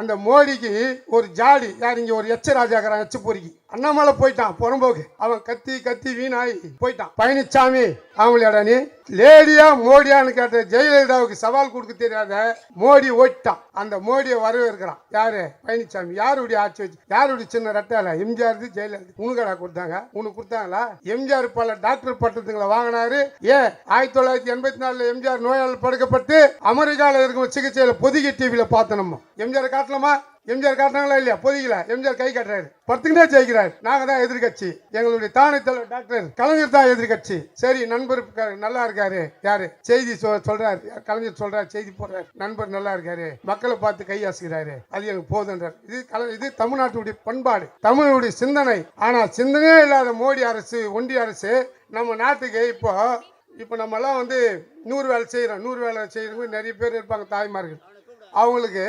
அந்த மோடிக்கு ஒரு ஜாடி யார் இங்கே ஒரு எச்ச ராஜாக்கிறான் எச்ச பொறுக்கி அண்ணாமலை போயிட்டான் புறம்போக்கு. அவன் கத்தி கத்தி வீணாய் போயிட்டான். பழனிசாமி அவங்களோட நீ? லேடியா மோடியான்னு கேட்ட ஜெயலலிதாவுக்கு சவால் கொடுக்க தெரியாத மோடி ஓட்டிட்டான் அந்த மோடியை வரவேற்கிறான். யாரு? பழனிசாமி யாருடைய ஆட்சி வச்சு யாருடைய சின்ன ரெட்டால எம்ஜிஆர் ஜெயலலிதா. உனக்கடா கொடுத்தாங்க? உனக்கு கொடுத்தாங்களா? எம்ஜிஆர் பல டாக்டர் பட்டத்துங்களை வாங்கினாரு. ஏன்? ஆயிரத்தி தொள்ளாயிரத்தி எண்பத்தி நாலுல எம்ஜிஆர் நோயால் படுக்கப்பட்டு அமெரிக்காவில் இருக்கும் சிகிச்சையில பொதுகை டிவியில பார்த்தோம் நம்ம எம்ஜிஆர் காட்டலாமா? எம்ஜிஆர் காட்டினாங்களா இல்லையா? பொதிக்கல. எம்ஜிஆர் கை காட்டுறாரு. பத்துக்கிட்டே ஜெயிக்கிறார். நாங்க தான் எதிர்கட்சி எங்களுடைய தானே தலைவர் டாக்டர் கலைஞர் தான் எதிர்கட்சி சரி நண்பர் நல்லா இருக்காரு. யாரு? செய்தி சொல்றாரு. கலைஞர் சொல்றாரு செய்தி போடுறாரு. நண்பர் நல்லா இருக்காரு. மக்களை பார்த்து கையாசுகிறாரு அது எனக்கு போதுன்றார். இது இது தமிழ்நாட்டுடைய பண்பாடு. தமிழுடைய சிந்தனை. ஆனா சிந்தனையே இல்லாத மோடி அரசு ஒன்றிய அரசு நம்ம நாட்டுக்கு இப்போ இப்போ நம்மலாம் வந்து நூறு வேலை செய்கிறோம் நூறு வேலை செய்கிறவங்க நிறைய பேர் இருப்பாங்க தாய்மார்கள். அவங்களுக்கு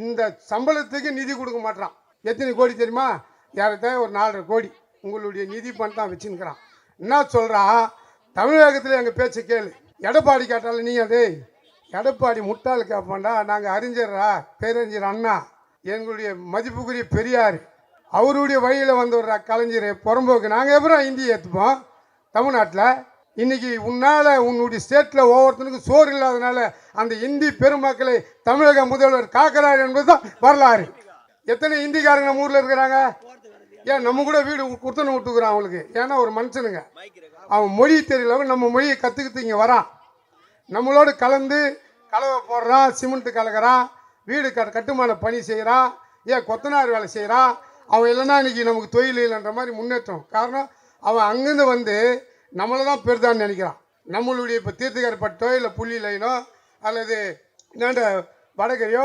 இந்த சம்பளத்துக்கு நிதி கொடுக்க மாட்டான் எத்தனை கோடி தெரியுமா? யார்கிட்ட ஒரு நாலரை கோடி உங்களுடைய நிதி பணம் தான் வச்சுருக்கிறான் என்ன சொல்கிறான் தமிழகத்தில் எங்கள் பேச்சை கேளு. எடப்பாடி கேட்டாலும் நீங்கள் டேய் எடப்பாடி முட்டாள் கேட்பாண்டா நாங்கள் அறிஞரா பேரறிஞர் அண்ணா எங்களுடைய மதிப்புக்குரிய பெரியார். அவருடைய வழியில் வந்துடுறா கலைஞர் புறம்போக்கு. நாங்கள் எப்பறம் இந்தி ஏற்றுப்போம் தமிழ்நாட்டில் இன்னைக்கு உன்னால் உன்னுடைய ஸ்டேட்டில் ஒவ்வொருத்தனுக்கும் சோறு இல்லாதனால அந்த இந்தி பெருமக்களை தமிழக முதல்வர் காக்கிறார் என்பது தான் வரலாறு. எத்தனை இந்திக்காரங்க நம்ம ஊரில் இருக்கிறாங்க? ஏன் நம்ம கூட வீடு கொடுத்துன்னு விட்டுக்குறான் அவங்களுக்கு. ஏன்னா ஒரு மனுஷனுங்க. அவன் மொழி தெரியல நம்ம மொழியை கற்றுக்கிட்டு இங்கே வரான். நம்மளோடு கலந்து கலவை போடுறான் சிமெண்ட் கலக்கிறான் வீடு கட் கட்டுமான பணி செய்கிறான் ஏன் கொத்தனார் வேலை செய்கிறான் அவன் இல்லைன்னா இன்னைக்கு நமக்கு தொழில் இல்லைன்ற மாதிரி முன்னேற்றம். காரணம் அவன் அங்கேருந்து வந்து நம்மளை தான் பெருதான்னு நினைக்கிறான். நம்மளுடைய இப்போ தீர்த்தகரப்பட்டோ இல்லை புள்ளி லைனோ அல்லது என்னண்ட வடகரையோ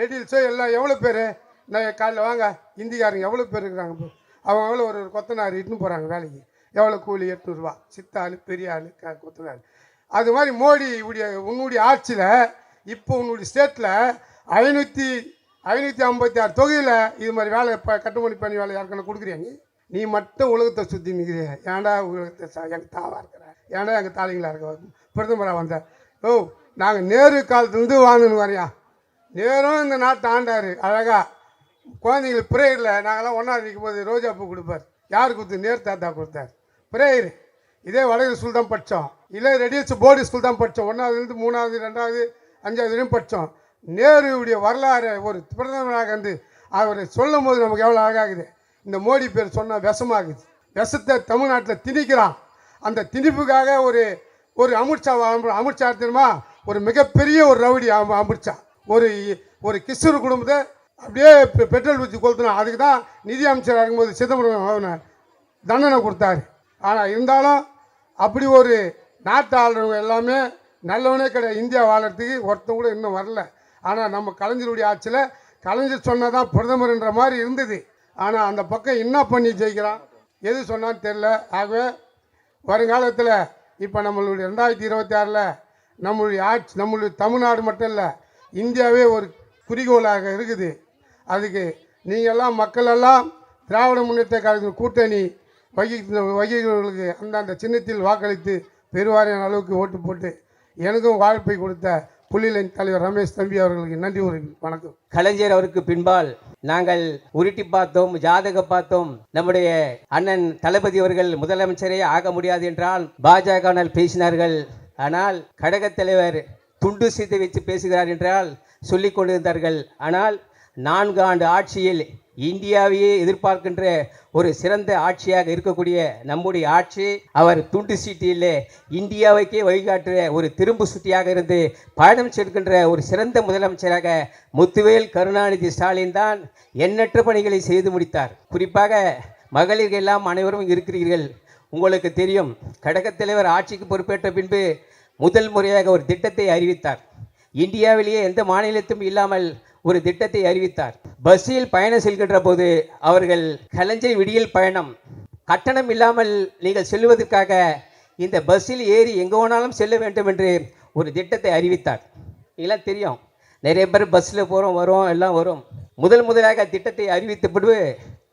ரெடில்ஸோ எல்லாம் எவ்வளோ பேர்? நான் காலைல வாங்க இந்திக்காரங்க எவ்வளோ பேர் இருக்கிறாங்க இப்போ அவங்க எவ்வளோ ஒரு கொத்தனார் இட்டுன்னு போகிறாங்க வேலைக்கு. எவ்வளோ கூலி? எட்நூறுரூவா சித்த ஆள் பெரிய ஆள் க கொத்தனார். அது மாதிரி மோடி உடைய உன்னுடைய ஆட்சியில் இப்போ உன்னுடைய ஸ்டேட்டில் ஐநூற்றி ஐநூற்றி ஐம்பத்தி ஆறு தொகுதியில் இது மாதிரி வேலை இப்போ கட்டுமணி பண்ணி வேலை யாருக்கான கொடுக்குறியா நீ மட்டும் உலகத்தை சுற்றி நிற்கிறிய ஏன்டா உலகத்தை எங்கள் தாவாக இருக்கிற ஏன்டா எங்கள் தாலிங்களாக இருக்க பிரதமராக வந்த ஓ நாங்கள் நேரு காலத்துலேருந்து வாழ்ந்துன்னு வரையா நேரும் இந்த நாட்டை ஆண்டார். அழகாக குழந்தைங்களுக்கு ப்ரேயரில் நாங்கள்லாம் ஒன்றா நிற்கும் போது ரோஜா பூ கொடுப்பார். யார் கொடுத்து நேர் தாத்தா கொடுத்தார். ப்ரேயர் இதே வடகு ஸ்கூல் தான் படித்தோம் இல்லை ரெடியஸ் போர்டு ஸ்கூல் தான் படித்தோம் ஒன்றாவதுலேருந்து மூணாவது ரெண்டாவது அஞ்சாவது வரையும் படித்தோம் நேருடைய வரலாறு ஒரு பிரதமராக வந்து அவரை சொல்லும் போது நமக்கு எவ்வளோ அழகாகுது. இந்த மோடி பேர் சொன்னால் விஷமாகுது. விஷத்தை தமிழ்நாட்டில் திணிக்கிறான். அந்த திணிப்புக்காக ஒரு ஒரு அமித்ஷா அமித்ஷா தெரியுமா? ஒரு மிகப்பெரிய ஒரு ரவுடி அமித்ஷா. ஒரு ஒரு கிஷோர் குடும்பத்தை அப்படியே பெட்ரோல் ஊற்றி கொளுத்தினான் அதுக்கு தான் நிதி அமைச்சராக இருக்கும்போது சிதம்பரம் தண்டனை கொடுத்தாரு. ஆனால் இருந்தாலும் அப்படி ஒரு நாட்டு ஆளுநர்கள் எல்லாமே நல்லவனே கிடையாது. இந்தியா வாழறதுக்கு ஒருத்தன் கூட இன்னும் வரல. ஆனால் நம்ம கலைஞருடைய ஆட்சியில் கலைஞர் சொன்னதான் பிரதமர்ன்ற மாதிரி இருந்தது. ஆனால் அந்த பக்கம் என்ன பண்ணி ஜெயிக்கிறான்? எது சொன்னான்னு தெரில ஆகவே வருங்காலத்தில் இப்போ நம்மளுடைய ரெண்டாயிரத்தி இருபத்தி ஆறில் நம்மளுடைய ஆட்சி நம்மளுடைய தமிழ்நாடு மட்டும் இல்லை இந்தியாவே ஒரு குறிக்கோளாக இருக்குது. அதுக்கு நீங்கள்லாம் மக்களெல்லாம் திராவிட முன்னேற்ற கழகத்தின் கூட்டணி வகிக்கிற வகிக்கிறவர்களுக்கு அந்தந்த சின்னத்தில் வாக்களித்து பெருவாரியான அளவுக்கு ஓட்டு போட்டு எனக்கும் வாழ்ப்பை கொடுத்த புள்ளிலின் தலைவர் ரமேஷ் தம்பி அவர்களுக்கு நன்றி ஒரு வணக்கம். கலைஞர் அவருக்கு பின்பால் நாங்கள் உருட்டி பார்த்தோம் ஜாதக பார்த்தோம். நம்முடைய அண்ணன் தளபதி அவர்கள் முதலமைச்சரே ஆக முடியாது என்றால் பாஜக பேசினார்கள். ஆனால் கழக தலைவர் துண்டு சீத்தை வச்சு பேசுகிறார் என்றால் சொல்லிக் கொண்டிருந்தார்கள். ஆனால் நான்கு ஆண்டு ஆட்சியில் இந்தியாவையே எதிர்பார்க்கின்ற ஒரு சிறந்த ஆட்சியாக இருக்கக்கூடிய நம்முடைய ஆட்சி அவர் துண்டு சீட்டியிலே இந்தியாவுக்கே வழிகாட்டுற ஒரு திரும்பு சுட்டியாக இருந்து பயணம் செல்கின்ற ஒரு சிறந்த முதலமைச்சராக முத்துவேல் கருணாநிதி ஸ்டாலின் தான் எண்ணற்ற பணிகளை செய்து முடித்தார். குறிப்பாக மகளிர் எல்லாம் அனைவரும் இருக்கிறீர்கள். உங்களுக்கு தெரியும் கடகத் தலைவர் ஆட்சிக்கு பொறுப்பேற்ற பின்பு முதல் முறையாக ஒரு திட்டத்தை அறிவித்தார். இந்தியாவிலேயே எந்த மாநிலத்தும் இல்லாமல் ஒரு திட்டத்தை அறிவித்தார். பஸ்ஸில் பயணம் செல்கின்ற போது அவர்கள் கலைஞர் விடியல் பயணம் கட்டணம் இல்லாமல் நீங்கள் செல்வதற்காக இந்த பஸ்ஸில் ஏறி எங்கே வேணாலும் செல்ல வேண்டும் என்று ஒரு திட்டத்தை அறிவித்தார். இதெல்லாம் தெரியும். நிறைய பேர் பஸ்ஸில் போகிறோம் வரோம் எல்லாம் வரும். முதல் முதலாக திட்டத்தை அறிவித்த பின்பு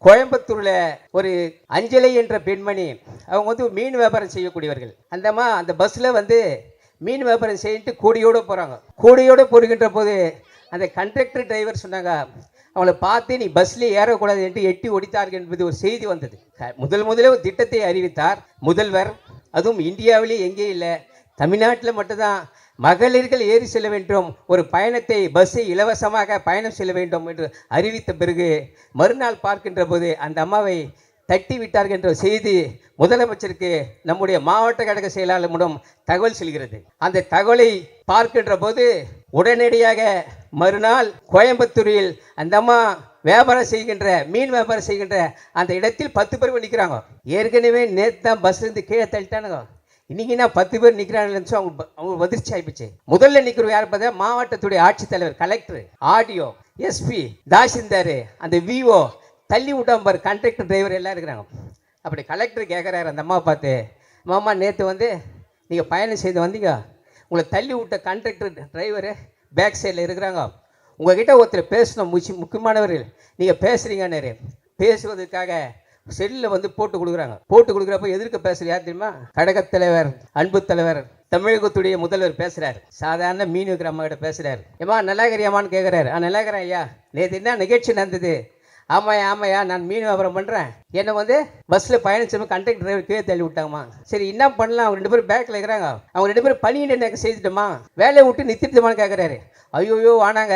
கோயம்புத்தூரில் ஒரு அஞ்சலை என்ற பெண்மணி அவங்க வந்து மீன் வியாபாரம் செய்யக்கூடியவர்கள். அந்தம்மா அந்த பஸ்ஸில் வந்து மீன் வியாபாரம் செய்யிட்டு கூடியோடு போகிறாங்க கூடையோடு போடுகின்ற போது அந்த கண்டக்டர் டிரைவர் சொன்னாங்க அவங்கள பார்த்து நீ பஸ்லேயே ஏறக்கூடாது என்று எட்டி ஒடித்தார்கள் என்பது ஒரு செய்தி வந்தது. முதல் முதலே ஒரு திட்டத்தை அறிவித்தார் முதல்வர். அதுவும் இந்தியாவிலே எங்கே இல்லை தமிழ்நாட்டில் மட்டும்தான். மகளிர்கள் ஏறி செல்ல வேண்டும் ஒரு பயணத்தை பஸ்ஸை இலவசமாக பயணம் செல்ல வேண்டும் என்று அறிவித்த பிறகு மறுநாள் பார்க்கின்ற போது அந்த அம்மாவை தட்டி விட்டார்கள் என்ற செய்தி முதலமைச்சருக்கு நம்முடைய மாவட்ட கழக செயலாளர் மூலம் தகவல் செல்கிறது. அந்த தகவலை பார்க்கின்ற போது உடனடியாக மறுநாள் கோயம்புத்தூரில் அந்த அம்மா வியாபாரம் செய்கின்ற மீன் வியாபாரம் செய்கின்ற அந்த இடத்தில் பத்து பேர் நிற்கிறாங்க ஏற்கனவே நேற்று தான் பஸ்லேருந்து கீழே தள்ளிட்டானுங்க. இன்றைக்கி நான் பத்து பேர் நிற்கிறாங்கன்னு அவங்க அவங்க அதிர்ச்சி ஆகிப்போச்சு முதல்ல நிற்கிறவங்க யார் பார்த்தா மாவட்டத்துடைய ஆட்சித்தலைவர் கலெக்டர் ஆடியோ எஸ்பி தாசில்தார் அந்த விஓ தள்ளி விட்டான் பாரு கண்டக்டர் டிரைவர் எல்லாம் இருக்கிறாங்க. அப்படி கலெக்டர் கேட்குறாரு அந்த அம்மா பார்த்து மாமா நேற்று வந்து நீங்கள் பயணம் செய்து வந்தீங்க. உங்களை தள்ளி விட்ட கண்டக்டர் டிரைவரு பேக் சைடில் இருக்கிறாங்க. உங்ககிட்ட ஒருத்தர் பேசணும் முச்சி முக்கியமானவர்கள். நீங்கள் பேசுகிறீங்கன்னு பேசுவதற்காக செல்லில் வந்து போட்டு கொடுக்குறாங்க. போட்டு கொடுக்குறப்ப எதிர்க்க பேசுகிற யார் தெரியுமா? கழகத் தலைவர் அன்பு தலைவர் தமிழகத்துடைய முதல்வர் பேசுகிறார் சாதாரண மீன் விற்கிற அம்மா கிட்ட பேசுகிறார் ஏமா நல்லாகிறியாமான்னு கேட்குறாரு ஆ நல்லாகிறேன் ஐயா. நேற்று என்ன நிகழ்ச்சி நடந்தது? ஆமாய்யா ஆமாய்யா நான் மீன் வியாபாரம் பண்ணுறேன் என்னை வந்து பஸ்ஸில் பயணிச்சவங்க கண்டக்டர் டிரைவர் கீழே தள்ளி விட்டாங்கம்மா. சரி என்ன பண்ணலாம்? அவங்க ரெண்டு பேரும் பேக்கில் இருக்கிறாங்க. அவங்க ரெண்டு பேரும் பணியிட எனக்கு செய்துட்டோமா வேலையை விட்டு நிறுத்திட்டுமான்னு கேட்குறாரு ஐயோயோ வானாங்க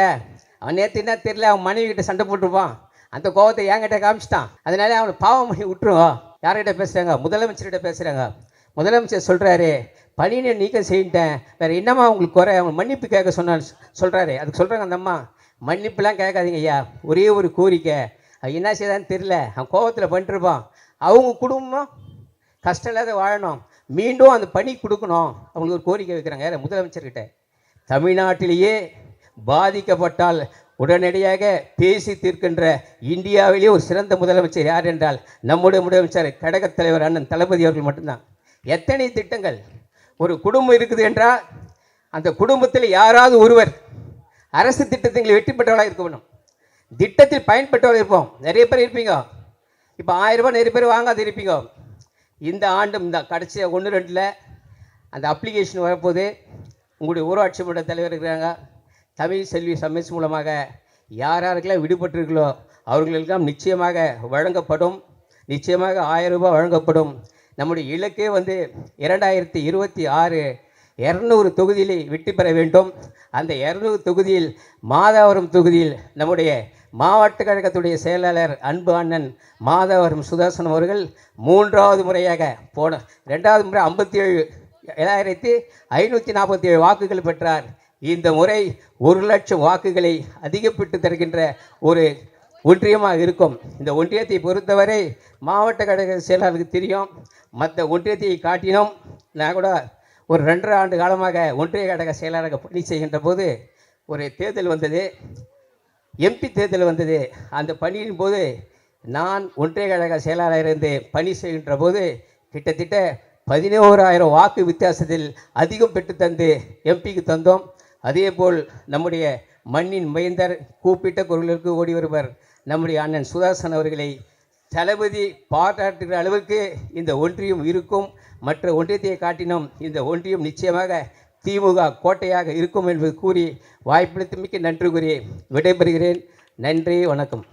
அவன் நேற்று என்ன தெரியல அவன் மனைவி கிட்ட சண்டை போட்டுருப்பான். அந்த கோவத்தை என்கிட்ட காமிச்சிட்டான். அதனால அவனை பாவம் பண்ணி விட்டுருவோம் யார்கிட்ட பேசுகிறாங்க முதலமைச்சர்கிட்ட பேசுகிறாங்க முதலமைச்சர் சொல்கிறாரு பணியினை நீக்கம் செய்யிட்டேன் வேறு என்னம்மா உங்களுக்கு குறை? அவங்க மன்னிப்பு கேட்க சொன்னான் சொல்கிறாரு அதுக்கு சொல்கிறாங்க அந்த அம்மா. மன்னிப்புலாம் கேட்காதீங்க ஐயா. ஒரே ஒரு கோரிக்கை. அவன் என்ன செய்தான்னு தெரில அவன் கோபத்தில் பண்ணிட்டுருப்பான் அவங்க குடும்பம் கஷ்டம் இல்லாத வாழணும். மீண்டும் அந்த பணி கொடுக்கணும். அவங்களுக்கு ஒரு கோரிக்கை வைக்கிறாங்க. யார்? முதலமைச்சர்கிட்ட தமிழ்நாட்டிலேயே பாதிக்கப்பட்டால் உடனடியாக பேசி தீர்க்கின்ற இந்தியாவிலேயே ஒரு சிறந்த முதலமைச்சர் யார் என்றால் நம்முடைய முதலமைச்சர் கடகத் தலைவர் அண்ணன் தளபதி அவர்கள் மட்டும்தான். எத்தனை திட்டங்கள்? ஒரு குடும்பம் இருக்குது என்றால் அந்த குடும்பத்தில் யாராவது ஒருவர் அரசு திட்டத்தில் வெற்றி பெற்றவர்களாக இருக்க வேணும் திட்டத்தில் பயன்பெற்றவர்கள் இருப்போம். நிறைய பேர் இருப்பீங்க. இப்போ ஆயிரம் ரூபாய் நிறைய பேர் வாங்காது இருப்பீங்க. இந்த ஆண்டு இந்த கடைசியாக ஒன்று ரெண்டில் அந்த அப்ளிகேஷன் வரப்போது உங்களுடைய ஊராட்சி மன்ற தலைவர் இருக்கிறாங்க. தமிழ் செல்வி சமீஸ் மூலமாக யார் யாருக்கெல்லாம் விடுபட்டிருக்கலோ அவர்களுக்கெல்லாம் நிச்சயமாக வழங்கப்படும். நிச்சயமாக ஆயிரம் ரூபாய் வழங்கப்படும். நம்முடைய இலக்கே வந்து இரண்டாயிரத்தி இருபத்தி ஆறு இரநூறு தொகுதியில் வெற்றி பெற வேண்டும். அந்த இரநூறு தொகுதியில் மாதவரம் தொகுதியில் நம்முடைய மாவட்ட கழகத்துடைய செயலாளர் அன்பு அண்ணன் மாதவரம் சுதர்சனம் அவர்கள் மூன்றாவது முறையாக போன ரெண்டாவது முறை ஐம்பத்தி ஏழு ஏழாயிரத்தி ஐநூற்றி நாற்பத்தி ஏழு வாக்குகள் பெற்றார். இந்த முறை ஒரு லட்சம் வாக்குகளை அதிகப்பட்டு தருகின்ற ஒரு ஒன்றியமாக இருக்கும். இந்த ஒன்றியத்தை பொறுத்தவரை மாவட்ட கழக செயலாளருக்கு தெரியும். மற்ற ஒன்றியத்தை காட்டினோம் நான் கூட ஒரு ரெண்டரை ஆண்டு காலமாக ஒன்றிய கழக செயலாளராக பணி செய்கின்ற போது ஒரு தேர்தல் வந்தது. எம்பி தேர்தல் வந்தது. அந்த பணியின் போது நான் ஒன்றிய கழக செயலாளர் இருந்து பணி செய்கின்ற போது கிட்டத்தட்ட பதினோராயிரம் வாக்கு வித்தியாசத்தில் அதிகம் பெற்று தந்து எம்பிக்கு தந்தோம். அதேபோல் நம்முடைய மண்ணின் மைந்தர் கூப்பிட்ட குரலுக்கு ஓடி வருவர் நம்முடைய அண்ணன் சுதாசன் அவர்களை தளபதி பாராட்டுகிற அளவுக்கு இந்த ஒன்றியம் இருக்கும். மற்ற ஒன்றியத்தை காட்டினோம் இந்த ஒன்றியம் நிச்சயமாக திமுக கோட்டையாக இருக்கும் என்பது கூறி வாய்ப்பளித்தமைக்கு நன்றி கூறி விடைபெறுகிறேன். நன்றி வணக்கம்.